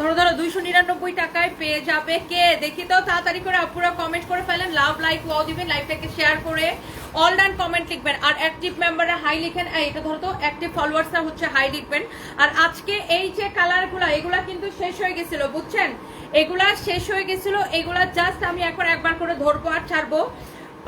ধরো ধরো, দুইশো নিরানব্বই টাকায় পেয়ে যাবে কে? দেখি তো, তাড়াতাড়ি করে আপুরা কমেন্ট করে ফেলেন। লাভ লাইক ওয়াও দিবেন, লাইভটাকে শেয়ার করে। অল ডান কমেন্ট লিখবেন। আর অ্যাক্টিভ মেম্বাররা হাই লিখেন। এটা ধরো তো অ্যাক্টিভ ফলোয়ার্সরা হচ্ছে হাই লিখবেন। আর আজকে এই যে কালারগুলো এগুলা কিন্তু শেষ হয়ে গেছিল, বুঝছেন? এগুলা শেষ হয়ে গেছিল, এগুলা জাস্ট আমি এখন একবার করে ধরবো আর ছাড়বো।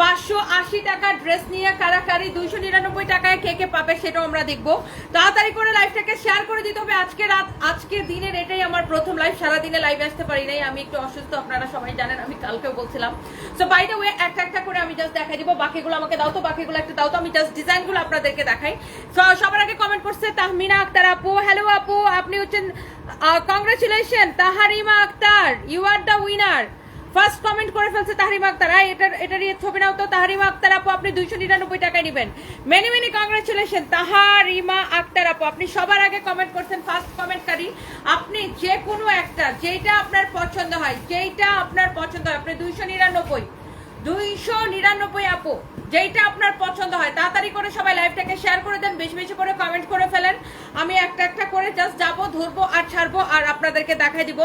পাঁচশো আশি টাকা ড্রেস নিয়ে কারাকারি, দুইশো নিরানব্বই টাকায় কে কে পাবে সেটাও আমরা দেখব। তাড়াতাড়ি করে লাইভটাকে শেয়ার করে দিতে হবে। আজকে রাত, আজকে দিনের এটাই আমার প্রথম লাইভ সারাদিনে লাইভে আসতে পারি নাই। আমি একটু অসুস্থ, আপনারা সবাই জানেন, আমি কালকেও বলছিলাম। সো বাই দ্য ওয়ে একটা একটা করে আমি জাস্ট দেখাই দিব। বাকিগুলো আমাকে দাও তো, বাকিগুলো একটা দাও তো। আমি জাস্ট ডিজাইনগুলো আপনাদেরকে দেখাই। সো সবার আগে কমেন্ট করছে তাহমিনা আক্তার আপু। হ্যালো আপু, আপনি হচ্ছেন congratulation Taharima Akhtar. You are the winner first comment করে ফেলছে তাহারিমা আক্তারা। আই এটার এটারই ছবি নাও তো। তাহারিমা আক্তার আপু, আপনি দুইশো নিরানব্বই টাকায় নেবেন। Many many congratulation Tahrima Akter আপু, আপনি সবার আগে কমেন্ট করছেন ফার্স্ট কমেন্টকারী আপনি যে কোনো একটা যেটা আপনার পছন্দ হয়, যেইটা আপনার পছন্দ হয়, আপনি দুইশো নিরানব্বই। দুইশো নিরানব্বই আপু, যেইটা আপনার পছন্দ হয়। তাড়াতাড়ি করে সবাই লাইভটাকে শেয়ার করে দেন, বেশি বেশি করে কমেন্ট করে ফেলেন। আমি একটা একটা করে জাস্ট যাব, ধরবো আর ছাড়বো আর আপনাদেরকে দেখাই দিব।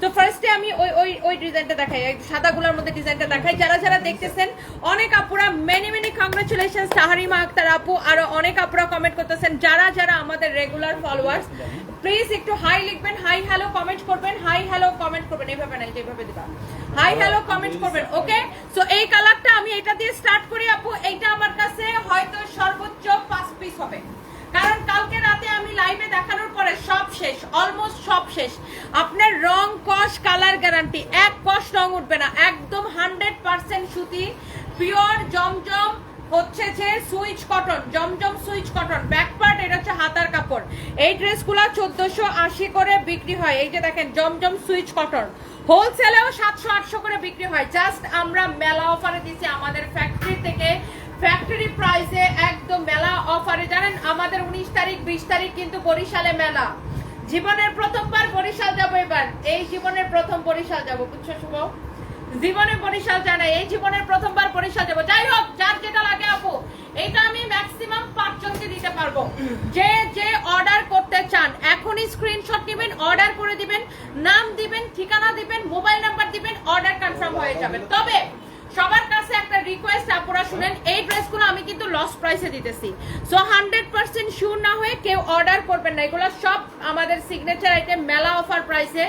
তো ফার্স্টে আমি ওই ওই ওই ডিজাইনটা দেখাই, এই সাদাগুলোর মধ্যে ডিজাইনটা দেখাই। যারা যারা দেখতেছেন, অনেক আপুরা many many congratulation Saharima Akhtar আপু, আরও অনেক আপুরা কমেন্ট করতেছেন। যারা যারা আমাদের রেগুলার ফলোয়ার্স প্লিজ একটু হাই লিখবেন হাই হ্যালো কমেন্ট করবেন হাই হ্যালো কমেন্ট করবেন। এইভাবে না, এইভাবে দিবা। হাই হ্যালো কমেন্ট করবেন ওকে সো এই কালারটা আমি এটা দিয়ে স্টার্ট করি, আপু। এইটা আমার কাছে হয়তো সর্বোচ্চ পাঁচ পিস হবে। কারণ কালকে রাতে আমি লাইভে দেখানোর পরে সব শেষ অলমোস্ট সব শেষ। আপনার রং, কস কালার গ্যারান্টি এক কস রং উঠবে না। একদম হান্ড্রেড পার্সেন্ট সুতি পিওর জমজম, হচ্ছে যে Swiss cotton, Zamzam Swiss cotton. Back part এটা হচ্ছে হাতার কাপড়। এই ড্রেসগুলো চোদ্দশো আশি করে বিক্রি হয়। এই যে দেখেন, জমজম সুইচ কটন। হোলসেলেও সাতশো আটশো করে বিক্রি হয়। জাস্ট আমরা মেলা অফারে দিচ্ছি আমাদের ফ্যাক্টরি থেকে। ফ্যাক্টরি প্রাইসে একদম মেলা অফারে জানেন, আমাদের উনিশ তারিখ, বিশ তারিখ কিন্তু বরিশালে মেলা। জীবনের প্রথমবার বরিশাল যাব এবার। এই জীবনের প্রথম বরিশাল যাব, বুঝছ শুভ? জীবনে বরিশাল জানাই এই জীবনের প্রথমবার বরিশাল যাব। যাই হোক, যার যেটা লাগে আপু, এটা আমি ম্যাক্সিমাম পাঁচজনকে দিতে পারব। যে যে অর্ডার করতে চান, এখনই স্ক্রিনশট নেবেন অর্ডার করে দিবেন। নাম দিবেন ঠিকানা দিবেন, মোবাইল নাম্বার দিবেন অর্ডার কনফার্ম হয়ে যাবে। তবে সবার কাছে একটা রিকোয়েস্ট আপনারা শুনেন, এই ড্রেসগুলো আমি কিন্তু লস প্রাইসে দিতেছি। সো হান্ড্রেড পার্সেন্ট শিওর না হয়ে কেউ অর্ডার করবেন না। এগুলো সব আমাদের সিগনেচার আইটেম মেলা অফার প্রাইসে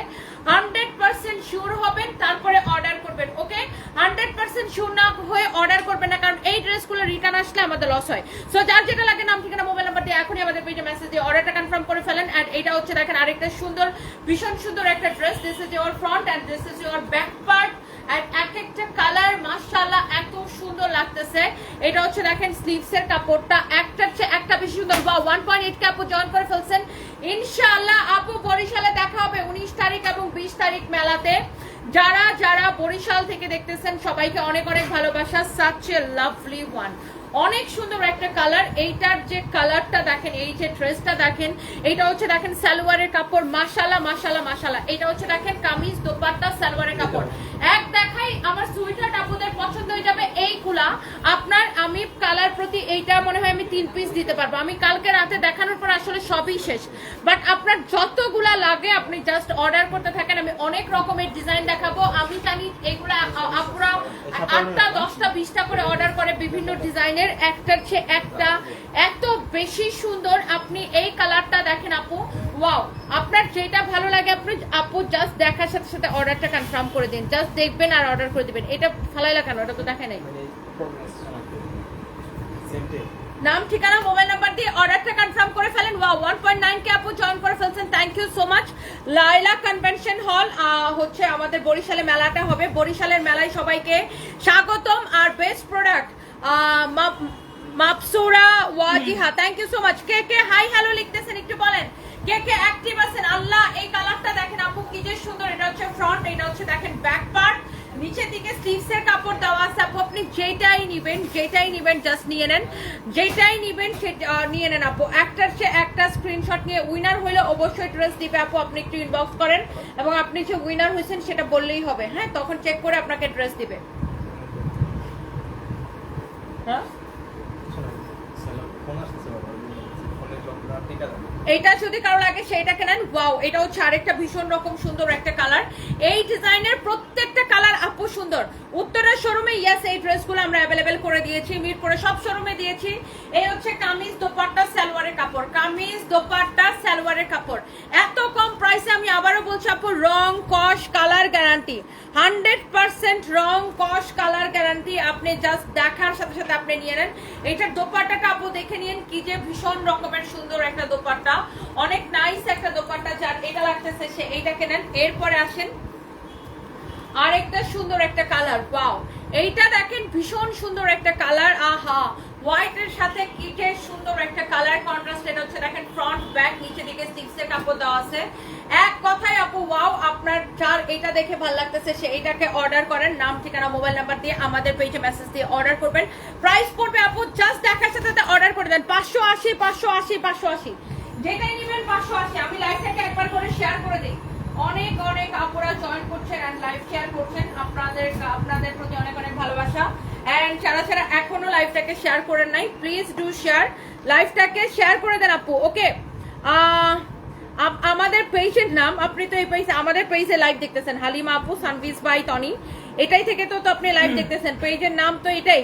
হান্ড্রেড পার্সেন্ট শিওর হবেন, তারপরে অর্ডার করবেন ওকে হান্ড্রেড পার্সেন্ট শিওর না হয়ে অর্ডার করবেন না, কারণ এই ড্রেসগুলো রিটার্ন আসলে আমাদের লস হয়। সো যার যেটা লাগে নাম, ঠিকানা মোবাইল নাম্বার দিয়ে এখনই আমাদের পেজে মেসেজ দিয়ে অর্ডারটা কনফার্ম করে ফেলেন। অ্যান্ড এটা হচ্ছে দেখেন আরেকটা সুন্দর, ভীষণ সুন্দর একটা dress this is your front and this is your back part আর এক একটা কালার এত সুন্দর লাগতেছে। এটা হচ্ছে দেখেন কাপড়টা। একটা একটা বেশি সুন্দর। বা জয়েন করে ফেলছেন। ইনশাআল্লাহ আপু বরিশালে দেখা হবে উনিশ তারিখ এবং বিশ তারিখ মেলাতে। যারা যারা বরিশাল থেকে দেখতেছেন, সবাইকে অনেক অনেক ভালোবাসা। সাচ এ লাভলি ওয়ান অনেক সুন্দর একটা কালার। এইটার যে কালারটা দেখেন এই যে ড্রেসটা দেখেন এইটা হচ্ছে দেখেন সালোয়ারের কাপড়। মাশালা মাশালা মাশালা এটা হচ্ছে দেখেন কামিজ দোপাট্টা সালোয়ারের কাপড়। এক দেখাই আমার সুইটার আপুদের পছন্দ হয়ে যাবে এইগুলা আপনার আমি কালার প্রতি এইটা মনে হয় আমি তিন পিস দিতে পারব। আমি কালকে রাতে দেখানোর পর আসলে সবই শেষ। বাট আপনার যতগুলা লাগে আপনি জাস্ট অর্ডার করতে থাকেন। আমি অনেক রকমের ডিজাইন দেখাবো। আমি জানি এগুলা আ- আপুরা আটটা দশটা বিশটা করে অর্ডার করে বিভিন্ন ডিজাইনের একটার চেয়ে একটা। এত বেশি সুন্দর আপনি এই কালারটা দেখেন আপু। ওয়াও আপনার যেটা ভালো লাগে আপনি আপু জাস্ট দেখার সাথে সাথে অর্ডারটা কনফার্ম করে দিন। জাস্ট দেখবেন আর অর্ডার করে দিবেন। এটা ফালাইলা কেন? এটা তো দেখে নাই। নাম ঠিকানা মোবাইল নাম্বার দিয়ে অর্ডারটা কনফার্ম করে ফেলেন। ওয়া ওয়ান পয়েন্ট নাইন কে আপু জয়েন করে ফেলছেন। Thank you so much Laila convention hall হচ্ছে আমাদের বরিশালে মেলাটা হবে। বরিশালের মেলায় সবাইকে স্বাগতম। আর best product Mapsura Wajiha thank you so much কে কে হাই হ্যালো লিখতেছেন একটু বলেন। কে কে অ্যাক্টিভ আছেন? আল্লাহ এই কালারটা দেখেন আপু কি যে সুন্দর। এটা হচ্ছে ফ্রন্ট এটা হচ্ছে দেখেন ব্যাক পার্ট নিচের দিকে স্লিভস এর কাপড় দেওয়া আছে আপু আপনি যেটাই নিবেন যেটাই নিবেন জাস্ট নিয়ে নেন। যেটাই নিবেন আহ, নিয়ে নেন আপু। একটার চেয়ে একটা স্ক্রিনশট নিয়ে উইনার হলে অবশ্যই ড্রেস দিবে আপু আপনি একটু ইনবক্স করেন। এবং আপনি যে উইনার হয়েছেন সেটা বললেই হবে হ্যাঁ? তখন চেক করে আপনাকে ড্রেস দিবে। এটা? যদি কারও লাগে সেইটা কেনেন ওয়াও এটা হচ্ছে আরেকটা ভীষণ রকম সুন্দর একটা কালার। এই ডিজাইনের আপু সুন্দর। উত্তরের শোরুমে ইয়েস এই ড্রেসগুলো আমরা অ্যাভেলেবেল করে দিয়েছি, মিরপুরে সব শোরুমে দিয়েছি। এই হচ্ছে কামিজ দোপাট্টা, সালোয়ারের কাপড়। কামিজ দোপাট্টা, সালোয়ারের কাপড়। এত কম প্রাইসে আমি আবারও বলছি আপু, রং, কস কালার গ্যারান্টি হান্ড্রেড পার্সেন্ট রং, কস কালার গ্যারান্টি আপনি জাস্ট দেখার সাথে সাথে আপনি নিয়ে নেন। এইটার দোপাট্টাটা আপু দেখে নিন, কি যে ভীষণ রকমের সুন্দর একটা দোপাট্টা। অনেক নাইস একটা দোপাট্টা যার এটা লাগতেছে, সে এইটা কেনেন এরপরে আসেন আর একটা সুন্দর একটা কালার, ওয়াও। এইটা দেখেন, ভীষণ সুন্দর একটা কালার, আহা। হোয়াইটের সাথে কিটের সুন্দর একটা কালার কন্ট্রাস্ট এটা হচ্ছে দেখেন ফ্রন্ট ব্যাক নিচে দিকে স্টিক্সের কাপড় দেওয়া আছে। এক কথায় আপু, ওয়াও, আপনার যার এটা দেখে ভালো লাগতেছে, সে এটাকে অর্ডার করেন। নাম, ঠিকানা মোবাইল নাম্বার দিয়ে আমাদের পেজে মেসেজ দিয়ে অর্ডার করবেন। প্রাইস পড়বে আপু জাস্ট দেখার সাথে অর্ডার করে দেন। পাঁচশো আশি পাঁচশো আশি পাঁচশো আশি। যেটাই নেবেন পাঁচশো আশি। আমি লাইভটাকে একবার করে শেয়ার করে দিই। অনেক অনেক আপুরা জয়েন করছেন এন্ড লাইভ শেয়ার করছেন। আপনাদের আপনাদের প্রতি অনেক অনেক ভালোবাসা। এন্ড যারা যারা এখনও লাইভটাকে শেয়ার করেন নাই প্লিজ ডু শেয়ার লাইভটাকে শেয়ার করে দেন আপু ওকে আমাদের পেজের নাম আপনি তো এই পেজে আমাদের পেজে লাইভ দেখতেছেন। হালিমা আপু সানভিস বাই টনি। এটাই থেকে তো তো আপনি লাইভ দেখতেছেন। পেজের নাম তো এটাই।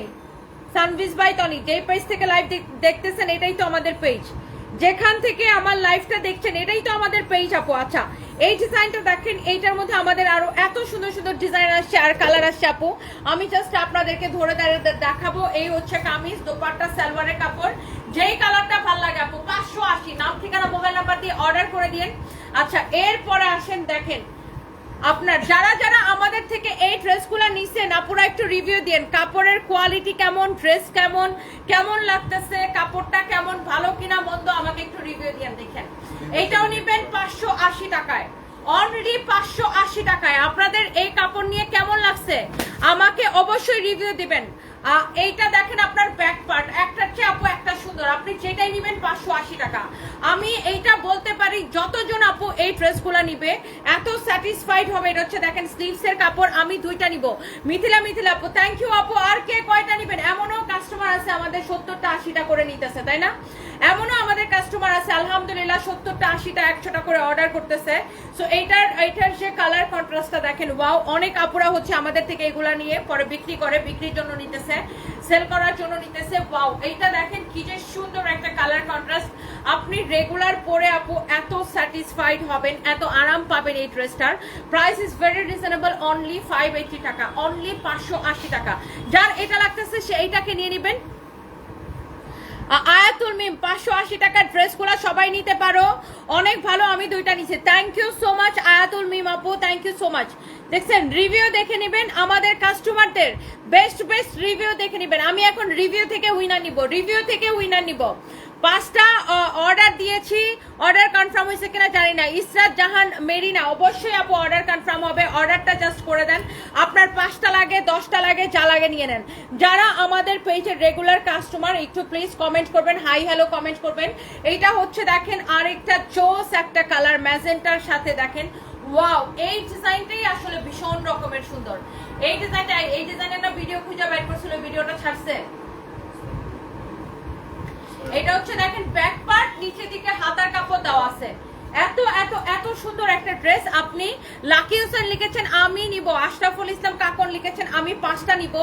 সানভিস বাই টনি যেই পেজ থেকে লাইভ দেখতেছেন এটাই তো আমাদের পেজ যেখান থেকে আমার লাইফটা দেখছেন এটাই তো আমাদের পেজ আপু। আচ্ছা এই ডিজাইনটা দেখেন, এইটার মধ্যে আমাদের আরও এত সুন্দর সুন্দর ডিজাইন আসছে আর কালার আসছে আপু। আমি জাস্ট আপনাদেরকে ধরে দাঁড়িয়ে দেখাবো, এই হচ্ছে কামিজ, দোপাট্টা, সালোয়ারের কাপড়। যেই কালারটা ভালো লাগে আপু, পাঁচশো আশি, নাম ঠিকানা মোবাইল নাম্বার দিয়ে অর্ডার করে দিন আচ্ছা এরপরে আসেন, দেখেন। আপনার যারা যারা আমাদের থেকে এই ড্রেসগুলো নিছেন, আপুরা একটু রিভিউ দিন কাপড়ের কোয়ালিটি কেমন ড্রেস কেমন কেমন লাগতেছে, কাপড়টা কেমন, ভালো কিনা, মন্দ আমাকে একটু রিভিউ দিন দেখেন। এইটাও নিবেন পাঁচশো আশি টাকায়। অলরেডি পাঁচশো আশি টাকায়। আপনাদের এই কাপড় নিয়ে কেমন লাগছে? আমাকে অবশ্যই রিভিউ দিবেন। এইটা দেখেন আপনার ব্যাক পার্ট একটার চেয়ে আপু, একটা সুন্দর। আপনি যেটাই নিবেন পাঁচশো আশি টাকা। আমি এইটা বলতে পারি, যতজন আপু এই ড্রেসগুলো নিবে, এত স্যাটিসফাইড হবে। এটা হচ্ছে দেখেন স্লিভস এর কাপড়, আমি দুইটা নিব। মিথিলা মিথিলা আপু থ্যাংক ইউ আপু। আর কে কয়টা নিবেন? এমনও কাস্টমার আছে আমাদের সত্তরটা আশিটা করে নিতেছে, তাই না? এমনও আমাদের কাস্টমার আছে, আলহামদুলিল্লাহ সত্তরটা, আশিটা, একশোটা করে অর্ডার করতেছে। সো এইটার এইটার যে কালার কন্ট্রাস্টটা দেখেন ওয়াও অনেক আপুরা হচ্ছে আমাদের থেকে এগুলা নিয়ে পরে বিক্রি করে, বিক্রির জন্য নিতেছে সেল করার জন্য নিতেছে ওয়াও এইটা দেখেন কি যে সুন্দর একটা কালার কন্ট্রাস্ট আপনি রেগুলার পরে আপু এত স্যাটিসফাইড হবেন, এত আরাম পাবেন এই ড্রেসটার price is very reasonable only five eighty টাকা অনলি পাঁচশো আশি টাকা। যার এটা লাগতেছে, সে এইটাকে নিয়ে নেবেন। আয়াতুল মিম, পাঁচশো আশি টাকার ড্রেসগুলো সবাই নিতে পারো। অনেক ভালো, আমি দুইটা নিচ্ছি thank you so much Ayatul Mim আপু থ্যাংক ইউ সো মাচ দেখছেন রিভিউ দেখে নেবেন আমাদের কাস্টমারদের বেস্ট বেস্ট রিভিউ দেখে নেবেন। আমি এখন রিভিউ থেকে উইনার নিব রিভিউ থেকে উইনার নিব। পাঁচটা অর্ডার দিয়েছি। অর্ডার কনফার্ম হয়েছে কিনা জানি না। ইসরাত জাহান, মেরিনা, অবশ্যই আপু অর্ডার কনফার্ম হবে। অর্ডারটা জাস্ট করে দেন। আপনার পাঁচটা লাগে, দশটা লাগে, যা লাগে নিয়ে নেন। যারা আমাদের পেজের রেগুলার কাস্টমার একটু প্লিজ কমেন্ট করবেন হাই হ্যালো কমেন্ট করবেন। এইটা হচ্ছে দেখেন আরেকটা চোস একটা কালার ম্যাজেন্টার সাথে দেখেন। ওয়াও এই ডিজাইনটাই আসলে ভীষণ রকমের সুন্দর। এই ডিজাইনটা, এই ডিজাইনের ভিডিও খুঁজে বের করছিল ভিডিওটা ছাড়ছে। এটা হচ্ছে দেখেন ব্যাক পার্ট নিচে দিকে হাতার কাপড় দেওয়া আছে। এত এত এত সুন্দর একটা ড্রেস আপনি লাকি হোসেন লিখেছেন, আমি নিব। আশরাফুল ইসলাম কাকন লিখেছেন, আমি পাঁচটা নিব।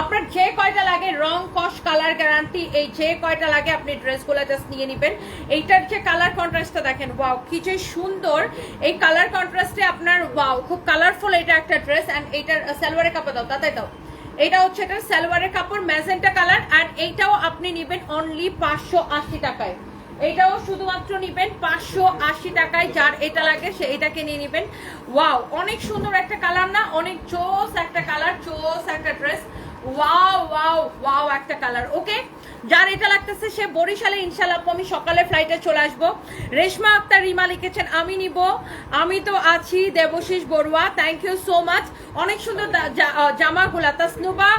আপনার যে কয়টা লাগে, রং, কস কালার গ্যারান্টি এই যে কয়টা লাগে আপনি ড্রেসগুলো জাস্ট নিয়ে নেবেন। এইটার যে কালার কন্ট্রাস্টটা দেখেন ওয়াও কি যে সুন্দর। এই কালার কন্ট্রাস্টে আপনার ওয়াও খুব কালারফুল এটা একটা ড্রেস এন্ড এইটার সালোয়ারের কাপড় দাও, তাতে দাও। এটা হচ্ছে এটা সালোয়ারের কাপড়, ম্যাজেন্টা কালার, আর এইটাও আপনি নেবেন অনলি পাঁচশো আশি টাকায়। এটাও শুধুমাত্র নিবেন পাঁচশো আশি টাকায়, যার এটা লাগে সে এটাকে নিয়ে নিবেন। ওয়াও, অনেক সুন্দর একটা কালার না? অনেক চোস একটা কালার, চোস একটা ড্রেস। ওয়াও ওয়াও ওয়াও একটা কালার, ওকে? যার এটা লাগতেছে, সে বরিশালে ইনশাল্লাহ আমি সকালে ফ্লাইটে চলে আসব। রেশমা আক্তার, রিমা লিখেছেন, আমি নিব। আমি তো আছি Debashish Barua thank you so much অনেক সুন্দর জামাগুলা তাসনুবা।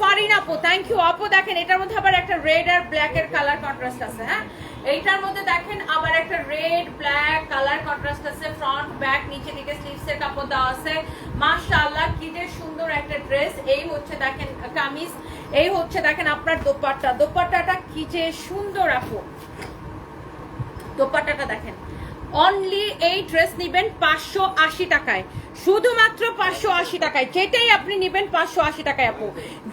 ফারিন আপু থ্যাংক ইউ আপু দেখেন, এটার মধ্যে আবার একটা রেড আর ব্ল্যাক এর কালার কন্ট্রাস্ট আছে হ্যাঁ? এইটার মধ্যে দেখেন আবার একটা রেড ব্ল্যাক কালার কন্ট্রাস্ট আছে ফ্রন্ট ব্যাক নিচে দিকে স্লিভস এর কাপড় দেওয়া আছে। মাশাআল্লাহ, কি যে সুন্দর একটা ড্রেস এই হচ্ছে দেখেন কামিজ, এই হচ্ছে দেখেন আপনার দোপাট্টা। দোপাট্টাটা কি যে সুন্দর আপু। দোপাট্টাটা দেখেন অনলি এই ড্রেস নিবেন পাঁচশো আশি টাকায়। শুধুমাত্র পাঁচশো আশি টাকায়। যেটাই আপনি নিবেন পাঁচশো আশি টাকায় আপু।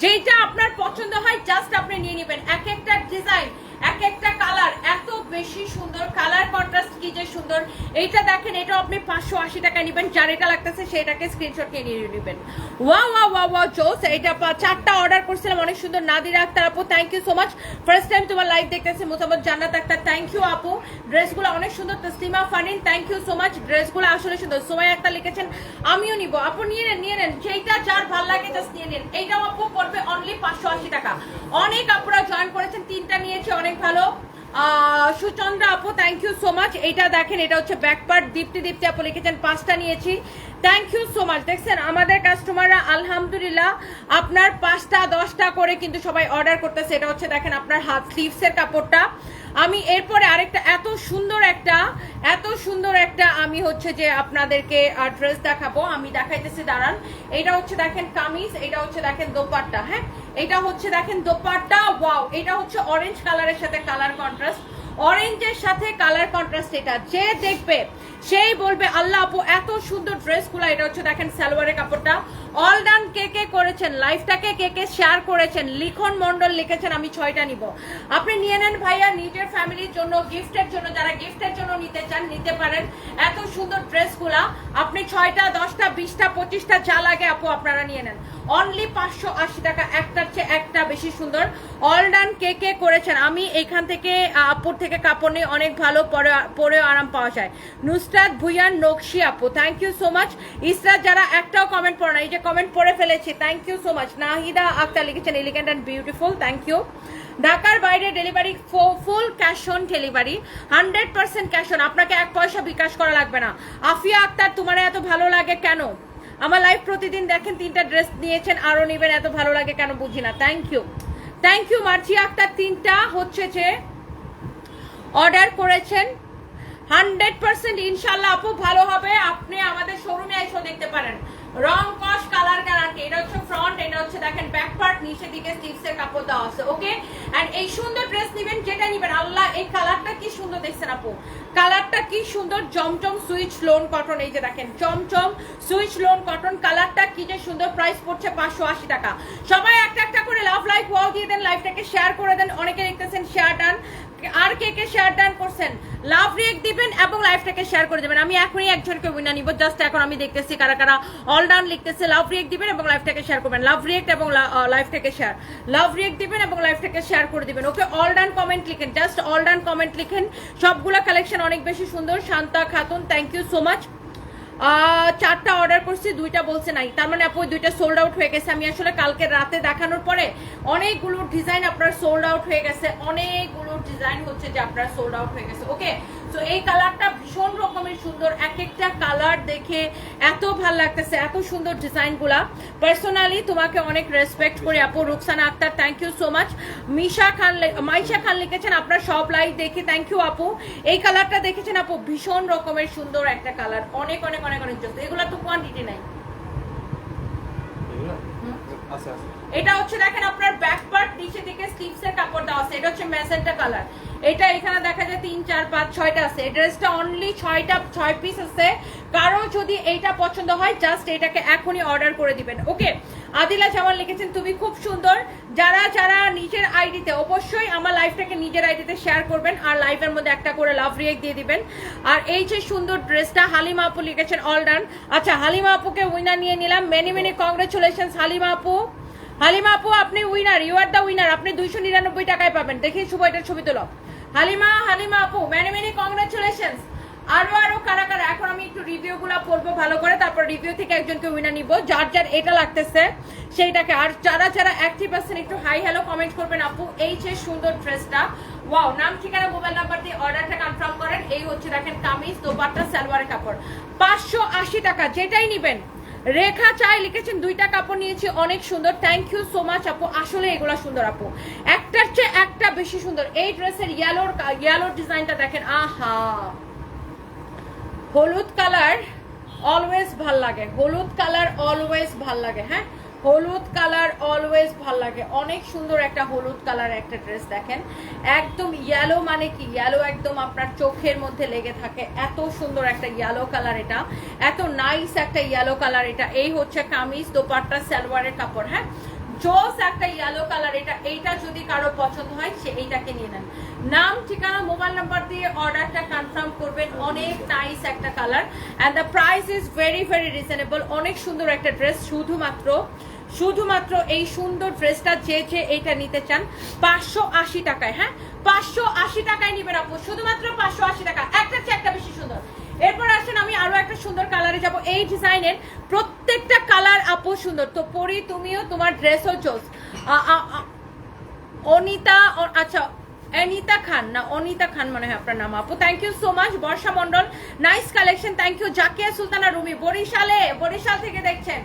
যেটা আপনার পছন্দ হয় জাস্ট আপনি নিয়ে নিবেন। এক একটা ডিজাইন এক একটা কালার এত বেশি সুন্দর কালার কন্ট্রাস্ট কি যে সুন্দর। এইটা দেখেন এটা আপনি পাঁচশো আশি টাকায় নিবেন, যার এটা লাগতেছে সেটাকে স্ক্রিনশট নিয়ে নেবেন। ওয়া ওয়া ওয়া ওয়া জোস এটা চারটা অর্ডার করছিলাম, অনেক সুন্দর। নাদিরা আক্তার আপু thank you so much first time তোমার লাইভ দেখতেছি, মোসাম্মদ জান্নাত আক্তার থ্যাংক ইউ আপু। ড্রেসগুলো অনেক সুন্দর, Taslima, Fanin thank you so much ড্রেসগুলো আসলে সুন্দর। সোমাই আক্তার লিখেছেন, আমিও নিব। আপু, নিয়ে নেন নিয়ে নেন। যেইটা যার ভালো লাগে জাস্ট নিয়ে নেন। এইটাও আপু পড়বে অনলি পাঁচশো আশি টাকা। অনেক আপুরা জয়েন করেছেন, তিনটা নিয়েছে, অনেক ভালো। সুচন্দ্রা আপু থ্যাংক ইউ সো মাচ এটা দেখেন, এটা হচ্ছে ব্যাকপার্ট দীপ্তি দীপ্তি আপু লিখেছেন, পাঁচটা নিয়েছি। থ্যাংক ইউ সো মাচ দেখছেন, আমাদের কাস্টমাররা আলহামদুলিল্লাহ, আপনার পাঁচটা, দশটা করে কিন্তু সবাই অর্ডার করতেছে। এটা হচ্ছে দেখেন, আপনার হাত স্লিভসের কাপড়টা। আমি এরপরে আরেকটা, এত সুন্দর একটা, এত সুন্দর একটা আমি হচ্ছে যে আপনাদেরকে ড্রেস দেখাবো। আমি দেখাইতেছি, দাঁড়ান। এটা হচ্ছে দেখেন, কামিজ, এটা হচ্ছে দেখেন, দোপাট্টা হ্যাঁ? এটা হচ্ছে দেখেন দোপাট্টা, ওয়াও, এটা হচ্ছে অরেঞ্জ কালারের সাথে কালার কন্ট্রাস্ট অরেঞ্জের সাথে কালার কন্ট্রাস্ট এটা। যে দেখবে, সেই বলবে, আল্লাহ আপু, এত সুন্দর ড্রেসগুলা। এটা হচ্ছে দেখেন সালোয়ারের কাপড়টা। অল ডান কে কে করেছেন? লাইফটাকে কে কে শেয়ার করেছেন? লিখন মন্ডল লিখেছেন, আমি ছয়টা নিব। আপনি নিয়ে নেন ভাইয়া নিজের ফ্যামিলির জন্য গিফটের জন্য, যারা গিফটের জন্য নিতে চান, নিতে পারেন। এত সুন্দর ড্রেসগুলা, আপনি ছয়টা, দশটা, বিশটা, পঁচিশটা, যা লাগে আপু, আপনারা নিয়ে নেন। অনলি পাঁচশো আশি টাকা, একটার চেয়ে একটা বেশি সুন্দর। অল ডান কে কে করেছেন? আমি এখান থেকে আপুর থেকে কাপড় নিয়ে অনেক ভালো, পরে, পরেও আরাম পাওয়া যায়। নুসরাত ভুইয়ান নকশি আপু thank you so much Israt, যারা একটাও কমেন্ট পড়ে না, এই যে কমেন্ট পড়ে ফেলেছি। Thank you so much Nahida Akhtar লিখেছেন elegant and beautiful thank you ঢাকার বাইরে delivery full cash on delivery hundred percent cash on আপনাকে এক পয়সা বিকাশ করা লাগবে না। আফিয়া আক্তার, তোমার এত ভালো লাগে কেন? আমার লাইফ প্রতিদিন দেখেন, তিনটা ড্রেস নিয়েছেন আরও নেবেন, এত ভালো লাগে কেন বুঝি না। Thank you thank you Marjia Akhtar. তিনটা হচ্ছে যে অর্ডার করেছেন। হান্ড্রেড পার্সেন্ট ইনশাল্লাহ আপু, ভালো হবে। আপনি আমাদের শোরুমে এসেও দেখতে পারেন। রং কস, কালার গ্যারান্টি এটা হচ্ছে ফ্রন্ট এটা হচ্ছে দেখেন ব্যাক পার্ট নিচের দিকে স্টিভসের কাপড় দেওয়া আছে ওকে এন্ড এই সুন্দর ড্রেস নেবেন, যেটা নেবেন, আল্লাহ, এই কালারটা কি সুন্দর দেখছেন আপু? কালারটা কি সুন্দর? জমজম সুইচ লোন কটন এই যে দেখেন, চমচম সুইচ লোন কটন কালারটা কি যে সুন্দর প্রাইস পড়ছে পাঁচশো আশি টাকা। সবাই একটা একটা করে লাভ লাইক ওয়াও দিয়ে দেন লাইভটাকে শেয়ার করে দেন, অনেকে লিখতেছেন শেয়ার ডান আর কে কে শেয়ার ডান করছেন? লাভ রিয়েক্ট দিবেন এবং লাইভটাকে শেয়ার করে দেবেন। আমি এখনই একজনকে উইনার নিব। জাস্ট এখন আমি দেখতেছি কারা কারা অল ডান লিখতেছে। লাভ রিয়েক দিবেন এবং লাইভটাকে শেয়ার করবেন। লাভ রিয়েক্ট এবং লাইভটাকে শেয়ার লাভ রিয়েক দিবেন এবং লাইভটাকে শেয়ার করে দিবেন। ওকে অল ডান কমেন্ট লিখেন। জাস্ট অল ডান কমেন্ট লিখেন। সবগুলা কালেকশন অনেক বেশি সুন্দর। Shanta Khatun thank you so much চারটা অর্ডার করছি, দুইটা বলছে নাই। তার মানে আপু দুইটা সোল্ড আউট হয়ে গেছে। আমি আসলে কালকে রাতে দেখানোর পরে অনেকগুলো ডিজাইন আপনার সোল্ড আউট হয়ে গেছে। অনেকগুলো ডিজাইন হচ্ছে যে আপনার সোল্ড আউট হয়ে গেছে। ওকে তো এই কালারটা ভীষণ রকমের সুন্দর। এক একটা কালার দেখে এত ভালো লাগতেছে, এত সুন্দর ডিজাইনগুলা। পার্সোনালি তোমাকে অনেক রেসপেক্ট করি আপু, Ruksana Akhtar thank you so much Misha Khan Maisha Khan লিখেছেন, আপনার সব লাইভ দেখে থ্যাংক ইউ আপু। এই কালারটা দেখেছেন আপু, ভীষণ রকমের সুন্দর একটা কালার। অনেক অনেক অনেক অনেক এগুলা তো কোয়ান্টিটি নাই এগুলো? হুম। আচ্ছা আচ্ছা এটা হচ্ছে দেখেন আপনার ব্যাক পার্ট নিচে দিকে স্লিভস এর কাপড় দেওয়া আছে। এটা হচ্ছে ম্যাজেন্টা কালার এটা এখানে দেখা যায় তিন, চার, পাঁচ, ছয়টা আছে। এই ড্রেসটা অনলি ছয়টা, ছয় পিস আছে। কারও যদি এইটা পছন্দ হয় জাস্ট এটাকে এখনই অর্ডার করে দিবেন। ওকে আদিলা জামান লিখেছেন, তুমি খুব সুন্দর। যারা যারা নিজের আইডিতে, অবশ্যই আমার লাইফটাকে নিজের আইডিতে শেয়ার করবেন আর লাইভের মধ্যে একটা করে লাভ রিয়েক দিয়ে দিবেন। আর এই যে সুন্দর ড্রেসটা হালিমা আপু লিখেছেন অল ডান আচ্ছা হালিমা আপুকে উইনার নিয়ে নিলাম। মেনি মেনি কংগ্রেচুলেশন হালিমা আপু। হালিমা আপু, আপনি winner you are the winner আপনি দুইশো নিরানব্বই টাকায় পাবেন। দেখি শুভ, এটার ছবি তোলো। হালিমা হালিমা আপু মেনি মেনি কংগ্রেচুলেশন আরও আরও, কারা কারা? এখন আমি একটু রিভিউ গুলা পড়ব ভালো করে, তারপর রিভিউ থেকে একজনকে উইনার নিব। যার যার এটা লাগতেছে, সেইটাকে। আর যারা যারা অ্যাক্টিভ আছেন, একটু হাই হ্যালো কমেন্ট করবেন আপু। এই যে সুন্দর ড্রেসটা ওয়াও নাম, ঠিকানা মোবাইল নাম্বার দিয়ে অর্ডারটা কনফার্ম করেন। এই হচ্ছে দেখেন কামিজ, দোপাট্টা, সালোয়ারের কাপড়। পাঁচশো আশি টাকা, যেটাই নিবেন। রেখা চাই লিখেছেন, দুইটা কাপড় নিয়েছি, অনেক সুন্দর। থ্যাংক ইউ সো মাচ আপু। আসলে এগুলা সুন্দর আপু। একটার চেয়ে একটা বেশি সুন্দর। এই ড্রেসের ইয়েলোর ইয়েলোর ডিজাইনটা দেখেন, আহা! হলুদ কালার অলওয়েজ ভালো লাগে, হলুদ কালার অলওয়েজ ভালো লাগে হ্যাঁ? হলুদ কালার অলওয়েজ ভালো লাগে। অনেক সুন্দর একটা হলুদ কালার একটা ড্রেস দেখেন। একদম ইয়েলো মানে কি? ইয়েলো একদম আপনার চোখের মধ্যে লেগে থাকে। এত সুন্দর একটা ইয়েলো কালার এটা। এত নাইস একটা ইয়েলো কালার এটা। এই হচ্ছে কামিজ দোপাট্টা, সালোয়ারের কাপড় হ্যাঁ? জোস একটা ইয়েলো কালার এটা, এইটা যদি কারও পছন্দ হয়, সে এইটাকে নিয়ে নেন। নাম, ঠিকানা মোবাইল নাম্বার দিয়ে অর্ডারটা কনফার্ম করবেন। অনেক নাইস একটা colour and the price is very very reasonable অনেক সুন্দর একটা ড্রেস শুধুমাত্র শুধুমাত্র এই সুন্দর ড্রেসটা যে যে এইটা নিতে চান, পাঁচশো আশি টাকায় হ্যাঁ? পাঁচশো আশি টাকায় নিবেন আপু। শুধুমাত্র পাঁচশো আশি টাকা। একটা চেয়ে একটা বেশি সুন্দর। এরপর আসেন আমি আরও একটা সুন্দর কালারে যাব। এই ডিজাইনের প্রত্যেকটা কালার আপু সুন্দর। তো পরি, তুমিও তোমার ড্রেসও চোস অনিতা আচ্ছা অনিতা খান না, অনিতা খান মনে হয় আপনার নাম আপু। Thank you so much Barsha Mondal nice collection thank you Zakia, Sultana, Rumi, বরিশালে, বরিশাল থেকে দেখছেন।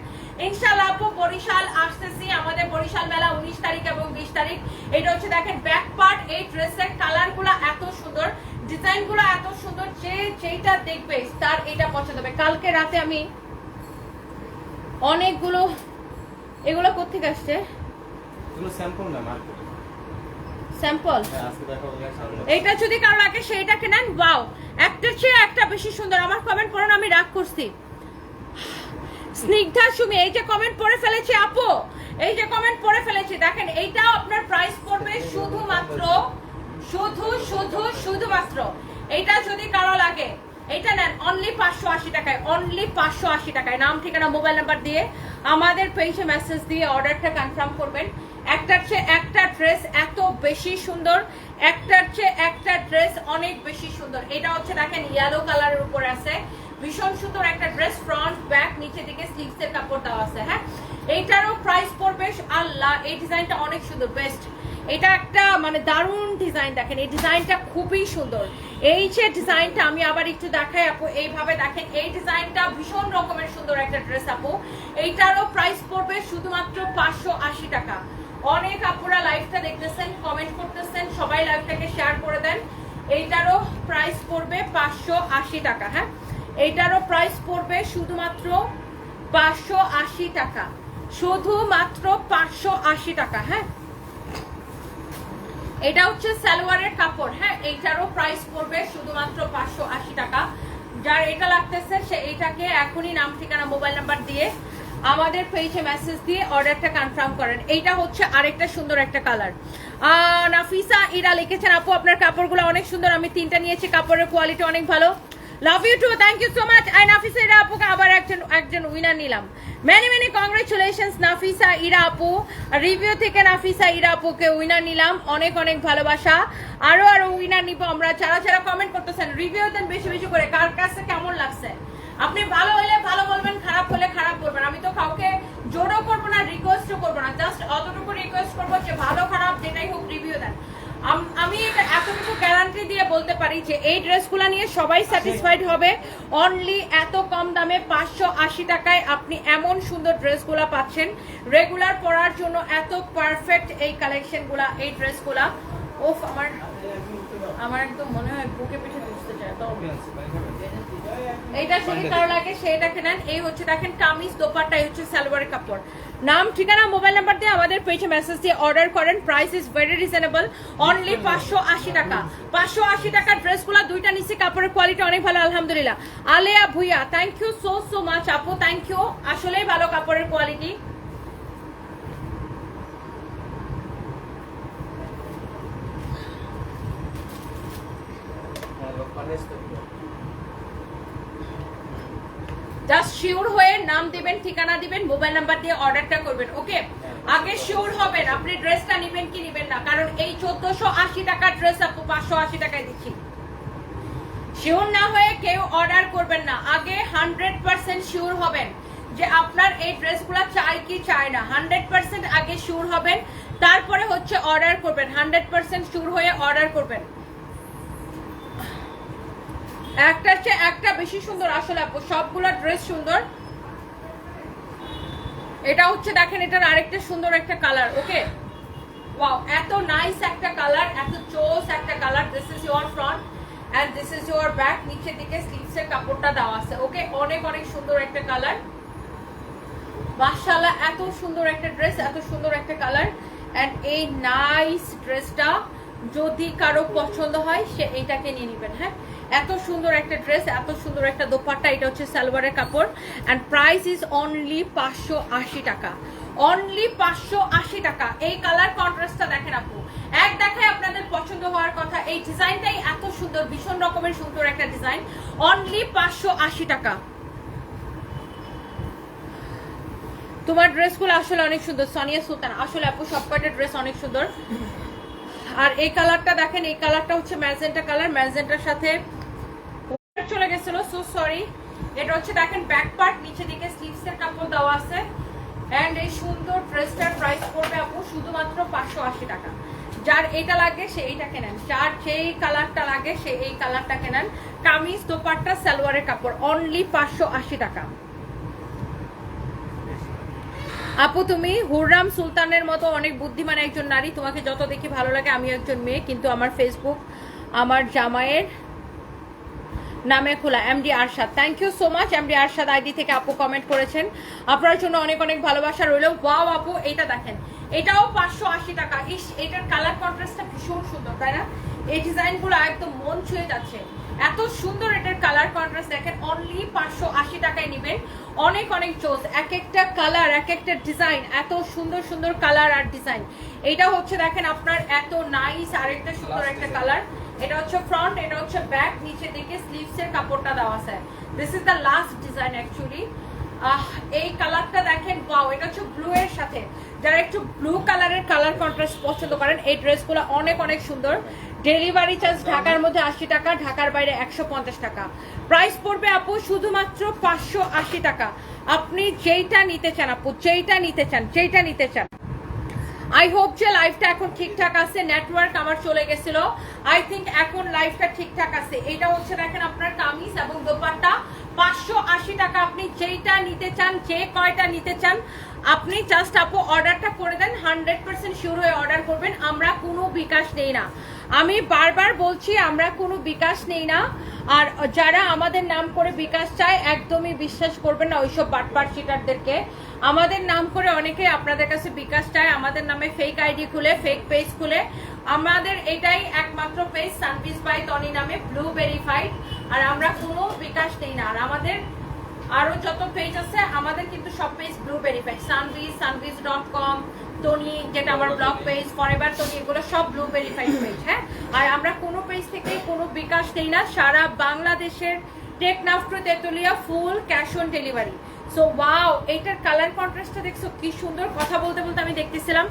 ইনশাল্লাহ আপু, বরিশাল আসতেছি। আমাদের বরিশাল মেলা উনিশ তারিখ এবং বিশ তারিখ। এটা হচ্ছে দেখেন ব্যাক পার্ট এই ড্রেসের কালারগুলা এত সুন্দর। ডিজাইনগুলো এত সুন্দর যে যেটা দেখবে তার এটা পছন্দ হবে। কালকে রাতে আমি অনেকগুলো এগুলো কোথেকে আসছে? স্যাম্পল না মার্কেট স্যাম্পল এইটা যদি কারও লাগে সেইটাকে নেন ওয়াও একটার চেয়ে একটা বেশি সুন্দর। আমার কমেন্ট পড়ুন আমি রাগ করছি। স্নিগ্ধা সুমি এই যে কমেন্ট পড়ে ফেলেছি আপু এই যে কমেন্ট পড়ে ফেলেছি। দেখেন এইটাও আপনার প্রাইস পড়বে শুধুমাত্র শুধু শুধু, শুধুমাত্র। এইটা যদি কারও লাগে, এইটা নেন। অনলি পাঁচশো আশি টাকায় অনলি পাঁচশো আশি টাকায়। নাম, ঠিকানা মোবাইল নাম্বার দিয়ে আমাদের পেজে মেসেজ দিয়ে অর্ডারটা কনফার্ম করবেন। একটার চেয়ে একটা ড্রেস এত বেশি সুন্দর, একটার চেয়ে একটা ড্রেস অনেক বেশি সুন্দর। এটা হচ্ছে, দেখেন ইয়েলো কালারের উপর আছে। ভীষণ সুন্দর একটা ড্রেস ফ্রন্ট ব্যাক নিচে দিকে স্লিভস এর কাপড় দেওয়া আছে হ্যাঁ? আল্লাহ, এই ডিজাইনটা অনেক সুন্দর বেস্ট এটা একটা মানে দারুণ ডিজাইন দেখেন, এই ডিজাইনটা খুবই সুন্দর। এই যে ডিজাইনটা আমি আবার একটু দেখাই, আপু, এইভাবে দেখেন, এই ডিজাইনটা ভীষণ রকমের সুন্দর একটা ড্রেস আপু। এইটারও প্রাইস পড়বে শুধুমাত্র পাঁচশো আশি টাকা। অনেক আপুরা লাইভটা দেখতেছেন কমেন্ট করতেছেন, সবাই লাইভটাকে শেয়ার করে দেন। এইটারও প্রাইস পড়বে পাঁচশো আশি টাকা হ্যাঁ? এইটারও প্রাইস পড়বে শুধুমাত্র পাঁচশো আশি টাকা। শুধুমাত্র পাঁচশো আশি টাকা হ্যাঁ? এটা হচ্ছে সালোয়ারের কাপড় হ্যাঁ? এইটারও প্রাইস পড়বে শুধুমাত্র পাঁচশো আশি টাকা। যার এটা লাগতেছে, সে এটাকে এখনই নাম ঠিকানা মোবাইল নাম্বার দিয়ে আমাদের পেজে মেসেজ দিয়ে অর্ডারটা কনফার্ম করেন। এইটা হচ্ছে আরেকটা সুন্দর একটা কালার নাফিসা ইরা লিখেছেন, আপু, আপনার কাপড়গুলো অনেক সুন্দর। আমি তিনটা নিয়েছি, কাপড়ের কোয়ালিটি অনেক ভালো। Love you too thank you so much I Nafisa Ira আপুকে আবার একজন একজন উইনার নিলাম। Many many congratulations Nafisa Ira আপু রিভিউ থেকে নাফিসা ইরা আপুকে উইনার নিলাম। অনেক অনেক ভালোবাসা। আরও আরও উইনার নিব আমরা। যারা যারা কমেন্ট করতেছেন রিভিউ দেন বেশি বেশি করে। কার কাছে কেমন লাগছে? আপনি ভালো হলে ভালো বলবেন, খারাপ হলে খারাপ বলবেন। আমি তো কাউকে জোরও করব না রিকোয়েস্টও করব না। জাস্ট অতটুকু রিকোয়েস্ট করব যে ভালো, খারাপ, যেটাই হোক রিভিউ দেন। আম- এটা এতটুকু গ্যারান্টি দিয়ে বলতে পারি যে এই ড্রেসগুলো নিয়ে সবাই স্যাটিসফাইড হবে। অনলি এত কম দামে পাঁচশো আশি টাকায় আপনি এমন সুন্দর ড্রেসগুলো পাচ্ছেন। রেগুলার পরার জন্য এত পারফেক্ট এই কালেকশনগুলা এই ড্রেসগুলা। ওফ, আমার আমার একদম মনে হয় বুকে পিঠে বুঝতে চায় তো এইটা যদি কারও লাগে সেটাকে নেন। এই হচ্ছে দেখেন কামিজ দোপাট্টা এই হচ্ছে সালোয়ারের কাপড়। নাম ঠিকানা মোবাইল নাম্বার দিয়ে আমাদের পেজে মেসেজ দিয়ে অর্ডার করেন। Price is very reasonable only পাঁচশো আশি টাকা। পাঁচশো আশি টাকার ড্রেসগুলো দুইটা নিচে কাপড়ের কোয়ালিটি অনেক ভালো আলহামদুলিল্লাহ। Aleya Bhuiya thank you so so much আপু থ্যাংক ইউ আসলেই ভালো কাপড়ের কোয়ালিটি জাস্ট শিওর হয়ে নাম দিবেন, ঠিকানা দিবেন, মোবাইল নাম্বার দিয়ে অর্ডারটা করবেন, ওকে? আগে শিওর হবেন, আপনি ড্রেসটা নিবেন কি নিবেন না, কারণ এই চোদ্দশো আশি টাকার ড্রেস আপু পাঁচশো আশি টাকায় দিচ্ছি। শিওর না হয়ে কেউ অর্ডার করবেন না, আগে হান্ড্রেড পার্সেন্ট শিওর হবেন যে আপনার এই ড্রেসগুলো চাই কি চায় না হান্ড্রেড পার্সেন্ট আগে শিওর হবেন, তারপরে হচ্ছে অর্ডার করবেন হান্ড্রেড পার্সেন্ট শিওর হয়ে অর্ডার করবেন। একটার চেয়ে একটা বেশি সুন্দর, আসলে আপু, সবগুলো ড্রেস সুন্দর এটা হচ্ছে, দেখেন, এটার আরেকটা সুন্দর একটা কালার ওকে ওয়াও এত নাইস একটা কালার এত চোস একটা colour this is your front and this is your back নিচের দিকে স্লিভস এর কাপড়টা দেওয়া আছে ওকে অনেক অনেক সুন্দর একটা কালার মাশাআল্লাহ, এত সুন্দর একটা ড্রেস এত সুন্দর একটা কালার এন্ড এই নাইস ড্রেসটা যদি কারও পছন্দ হয়, সে এইটাকে নিয়ে নেবেন হ্যাঁ? এত সুন্দর একটা ড্রেস এত সুন্দর একটা দোপাট্টা, এটা হচ্ছে সালোয়ারের কাপড়। অ্যান্ড প্রাইস ইজ অনলি পাঁচশো আশি টাকা। অনলি পাঁচশো আশি টাকা। এই কালার কন্ট্রাস্টটা দেখেন আপু। এক দেখায় আপনাদের পছন্দ হওয়ার কথা, এই ডিজাইনটাই এত সুন্দর, ভীষণ রকমের সুন্দর একটা ডিজাইন অনলি পাঁচশো আশি টাকা। তোমার ড্রেসগুলো আসলে অনেক সুন্দর, সোনিয়া সুলতান। আসলে আপু সব কয়টা ড্রেস অনেক সুন্দর। আর এই কালারটা দেখেন, এই কালারটা হচ্ছে ম্যাজেন্টা কালার ম্যাজেন্টার সাথে সরি, এটা হচ্ছে দেখেন ব্যাক পার্ট নিচে দিকে স্লিভস এর কাপড় দেওয়া আছে। এন্ড এই সুন্দর ড্রেসটার প্রাইস পড়বে আপু শুধুমাত্র পাঁচশো আশি টাকা। যার এটা লাগে, সে এইটা কেনেন। যার যেই কালারটা লাগে, সে এই কালারটা কেনেন। কামিজ দোপাট্টা, সালোয়ারের কাপড় অনলি পাঁচশো আশি টাকা। আপু, তুমি হুররাম সুলতানের মতো অনেক বুদ্ধিমান একজন নারী। তোমাকে যত দেখি ভালো লাগে, আমি একজন মেয়ে। কিন্তু আমার ফেসবুক আমার জামাইয়ের নামে খোলা MD Arshad. Thank you so much MD Arshad ID থেকে আপু কমেন্ট করেছেন। আপনার জন্য অনেক অনেক ভালোবাসা রইল। ওয়াও আপু এটা দেখেন। এটাও পাঁচশো আশি টাকা। ইস এটার কালার কন্ট্রাস্টটা ভীষণ সুন্দর তাই না? এই ডিজাইনগুলো একদম মন ছুঁয়ে যাচ্ছে। এত সুন্দর এটার কালার কন্ট্রাস্ট দেখেন। অনলি পাঁচশো আশি টাকায় নেবেন। অনেক অনেক চোজ এক একটা কালার এক একটা ডিজাইন এত সুন্দর সুন্দর কালার আর ডিজাইন এটা হচ্ছে দেখেন আপনার এত নাইস আর একটা সুন্দর একটা কালার এটা হচ্ছে ফ্রন্ট এটা হচ্ছে ব্যাক নিচে দিকে স্লিভস এর কাপড়টা দেওয়া আছে। This is the last design actually এই কালারটা দেখেন ওয়াও এটা হচ্ছে ব্লু এর সাথে। যারা একটু ব্লু কালারের কালার কন্ট্রাস্ট পছন্দ করেন, এই ড্রেসগুলো অনেক অনেক সুন্দর। ডেলিভারি চার্জ ঢাকার মধ্যে আশি টাকা, ঢাকার বাইরে একশো পঞ্চাশ টাকা। প্রাইস পড়বে আপু শুধুমাত্র পাঁচশো আশি টাকা। আপনি যেইটা নিতে চান আপু, যেইটা নিতে চান, যেইটা নিতে চান। আই হোপ যে লাইফটা এখন ঠিকঠাক আছে নেটওয়ার্ক আমার চলে গেছিল। আই থিঙ্ক এখন লাইফটা ঠিকঠাক আছে। এটা হচ্ছে দেখেন আপনার কামিজ এবং দোপাট্টা। পাঁচশো আশি টাকা আপনি যেইটা নিতে চান, যে কয়টা নিতে চান, আপনি জাস্ট আপু অর্ডারটা করে দেন। হান্ড্রেড পার্সেন্ট শিওর হয়ে অর্ডার করবেন। আমরা কোনো বিকাশ নেই না। আমি বারবার বলছি, আমরা কোনো বিকাশ নেই না। আর যারা আমাদের নাম করে বিকাশ চায়, একদমই বিশ্বাস করবেন না ওইসব বাটপার চিটারদেরকে আমাদের নাম করে অনেকে আপনাদের কাছে বিকাশ চায়, আমাদের নামে ফেক আইডি খুলে ফেক পেজ খুলে। আমাদের এটাই একমাত্র পেজ সানভিস বাই তনি নামে ব্লু ভেরিফাইড আর আমরা কোনো বিকাশ নেই না। আর আমাদের আরও যত পেজ আছে, আমাদের কিন্তু সব পেজ ব্লু ভেরিফাইড সানভিস সানভিস ডট কম টনি যেটা আমার ব্লগ পেজ ফরএভার টনি এগুলো সব ব্লু ভেরিফাইড পেজ হ্যাঁ? আর আমরা কোনো পেজ থেকে কোনো বিকাশ নেই না। সারা বাংলাদেশের Teknaf to Tetulia full cash on delivery so wow এইটার কালার কন্ট্রাস্টটা দেখছ, কি সুন্দর কথা বলতে বলতে আমি দেখতেছিলাম।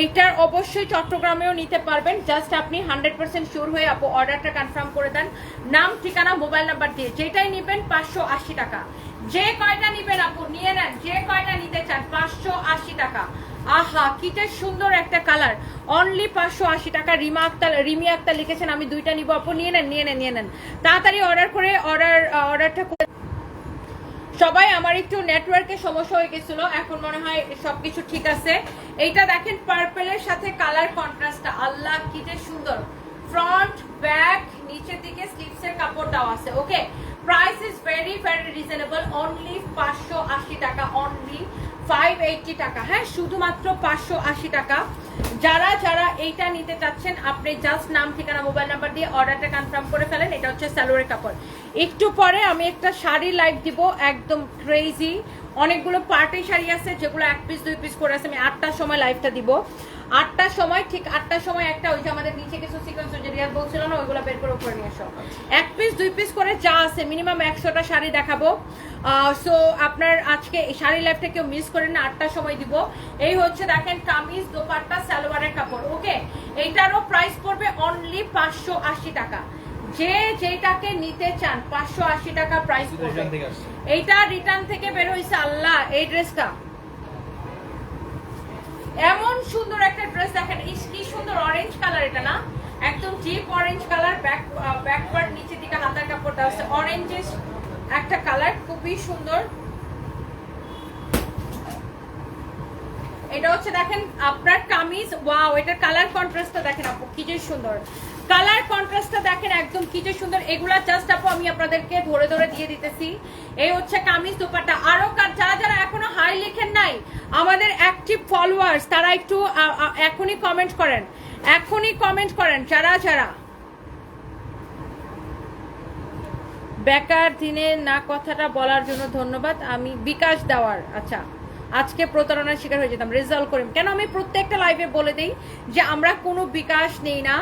এইটার অবশ্যই চট্টগ্রামেও নিতে পারবেন। জাস্ট আপনি হান্ড্রেড পার্সেন্ট শিওর হয়ে আপু অর্ডারটা কনফার্ম করে দেন। নাম, ঠিকানা মোবাইল নাম্বার দিয়ে যেটাই নেবেন পাঁচশো আশি টাকা। যে কয়টা নিবেন আপু, নিয়ে নেন। যে কয়টা নিতে চান, পাঁচশো আশি টাকা। আহা, কিটা সুন্দর একটা কালার। অনলি পাঁচশো আশি টাকা। রিমা আক্তার রিমি আক্তার লিখেছেন, আমি দুইটা নিব। আপু, নিয়ে নেন নিয়ে নেন নিয়ে নেন। তাড়াতাড়ি অর্ডার করে অর্ডার অর্ডারটা করে সবাই আমার একটু নেটওয়ার্কের সমস্যা হয়ে গেছিল। এখন মনে হয় সবকিছু ঠিক আছে। এইটা দেখেন পার্পেলের সাথে কালার কন্ট্রাস্টটা আল্লাহ কি যে সুন্দর। ফ্রন্ট ব্যাক নিচের দিকে স্লিভস এর কাপড় দেওয়া আছে। Okay price is very very reasonable only পাঁচশো আশি টাকা। অনলি ফাইভ এইটটি টাকা। হ্যাঁ শুধুমাত্র পাঁচশো আশি টাকা। যারা যারা এইটা নিতে চাচ্ছেন, আপনি জাস্ট নাম, ঠিকানা মোবাইল নাম্বার দিয়ে অর্ডারটা কনফার্ম করে ফেলেন, এটা হচ্ছে স্যালোয়ারের কাপড় একটু পরে আমি একটা শাড়ি লাইভ দিব, একদম ক্রেজি অনেকগুলো পার্টি শাড়ি আছে, যেগুলো এক পিস দুই পিস করে আছে, আমি আটটার সময় লাইভটা দিব। আটটার সময় ঠিক আটটার সময় একটা ওই যে আমাদের নিচে কিছু সিকোয়েন্স যে রিয়াজ বলছিল না ওইগুলো বের করে উপরে নিয়ে আসো এক পিস দুই পিস করে যা আছে মিনিমাম একশোটা শাড়ি দেখাবো। সো আপনার আজকে এই শাড়ি লাইভটা কেউ মিস করেন না আটটার সময় দিব। এই হচ্ছে দেখেন কামিজ দোপাট্টা সালোয়ারের কাপড় ওকে এইটারও প্রাইস পড়বে অনলি পাঁচশো আশি টাকা। যে যেটাকে নিতে চান পাঁচশো আশি টাকা প্রাইস এইটা রিটার্ন থেকে বের হয়েছে আল্লাহ এই ড্রেসটা এমন সুন্দর একটা ড্রেস দেখেন ইস কি সুন্দর অরেঞ্জ কালার এটা না একদম deep orange colour back back part নিচে দিকে হাতার কাপড় দেওয়া আছে অরেঞ্জেস একটা কালার খুবই সুন্দর। এটা হচ্ছে দেখেন আপনার কামিজ। ওয়াও এটার কালার কন্ট্রাস্টটা দেখেন আপু কি যে সুন্দর। কালার কন্ট্রাস্টটা দেখেন একদম কি যে সুন্দর। এগুলা জাস্ট আপু আমি আপনাদেরকে ধরে ধরে দিয়ে দিতেছি। এই হচ্ছে কামিজ দোপাট্টা। আরও যারা যারা এখনও হাই লিখেন নাই ভিউয়ার্স তারা একটু আ, আ, এখনই কমেন্ট করেন। এখনই কমেন্ট করেন যারা যারা। বেকার দিনে না কথাটা বলার জন্য ধন্যবাদ। আমি বিকাশ দেওয়ার আচ্ছা আজকে প্রতারণার শিকার হয়ে যেতাম, রেজাল্ট করি কেন আমি প্রত্যেকটা লাইভে বলে দিই যে আমরা কোনো বিকাশ নেই না।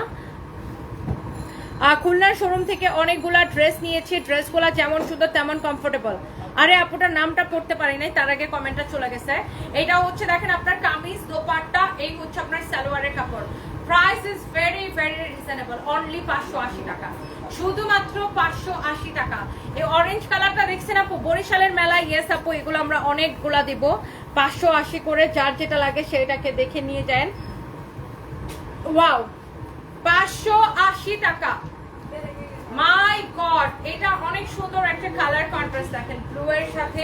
খুলনার শোরুম থেকে অনেকগুলা ড্রেস নিয়েছি, ড্রেসগুলো যেমন সুন্দর তেমন কমফোর্টেবল আরে আপুটার নামটা পড়তে পারি নাই, তার আগে কমেন্টটা চলে গেছে। এটা হচ্ছে, দেখেন আপনার কামিজ, দোপাট্টা, এই হচ্ছে আপনার সালোয়ারের কাপড়। Price is very very reasonable only পাঁচশো আশি টাকা। শুধুমাত্র পাঁচশো আশি টাকা। এই অরেঞ্জ কালারটা দেখছেন আপু? বরিশালের মেলায় ইয়েস আপু, এগুলো আমরা অনেকগুলা দিব। পাঁচশো আশি করে যার যেটা লাগে সেটাকে দেখে নিয়ে যান। ওয়াও পাঁচশো আশি টাকা। মাই গড এটা অনেক সুন্দর একটা কালার কন্ট্রাস্ট দেখেন। ব্লু এর সাথে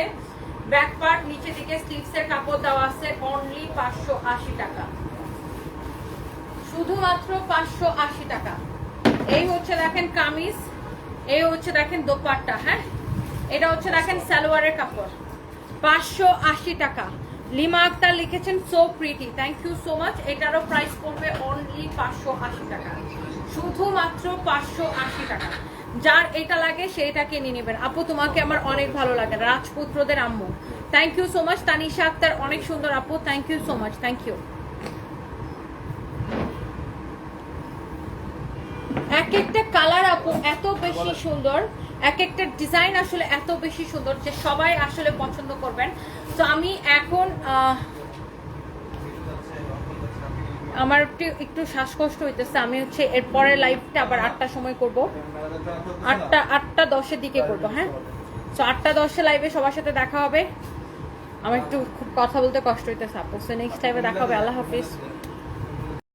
ব্যাক পার্ট নিচে দিকে স্লিভস এর কাপড় দেওয়া আছে। অনলি পাঁচশো আশি টাকা। শুধুমাত্র পাঁচশো আশি টাকা। এই হচ্ছে দেখেন কামিজ, এই হচ্ছে দেখেন দোপাট্টা হ্যাঁ? এটা হচ্ছে দেখেন সালোয়ারের কাপড়। পাঁচশো আশি টাকা। লিমা আক্তার লিখেছেন so pretty thank you so much এটারও প্রাইস পড়বে অনলি পাঁচশো আশি টাকা। শুধুমাত্র পাঁচশো আশি টাকা। যার এটা লাগে সেইটাকে নিয়ে নেবেন। আপু, তোমাকে আমার অনেক ভালো লাগে, রাজপুত্রদের আম্মু। Thank you so much Tanisha Akter, অনেক সুন্দর আপু। Thank you so much thank you একটা কালার আপু এত বেশি সুন্দর এক একটা ডিজাইন আসলে এত বেশি সুন্দর যে সবাই আসলে পছন্দ করবেন। তো আমি এখন আমার একটু শ্বাসকষ্ট হইতেছে। আমি হচ্ছে এর পরের লাইভটা আবার আটটার সময় করব। আটটা আটটা দশের দিকে করব হ্যাঁ? তো আটটা দশে লাইভে সবার সাথে দেখা হবে। আমার একটু খুব কথা বলতে কষ্ট হইতেছে আপু। নেক্সট টাইমে দেখা হবে। আল্লাহ হাফিজ।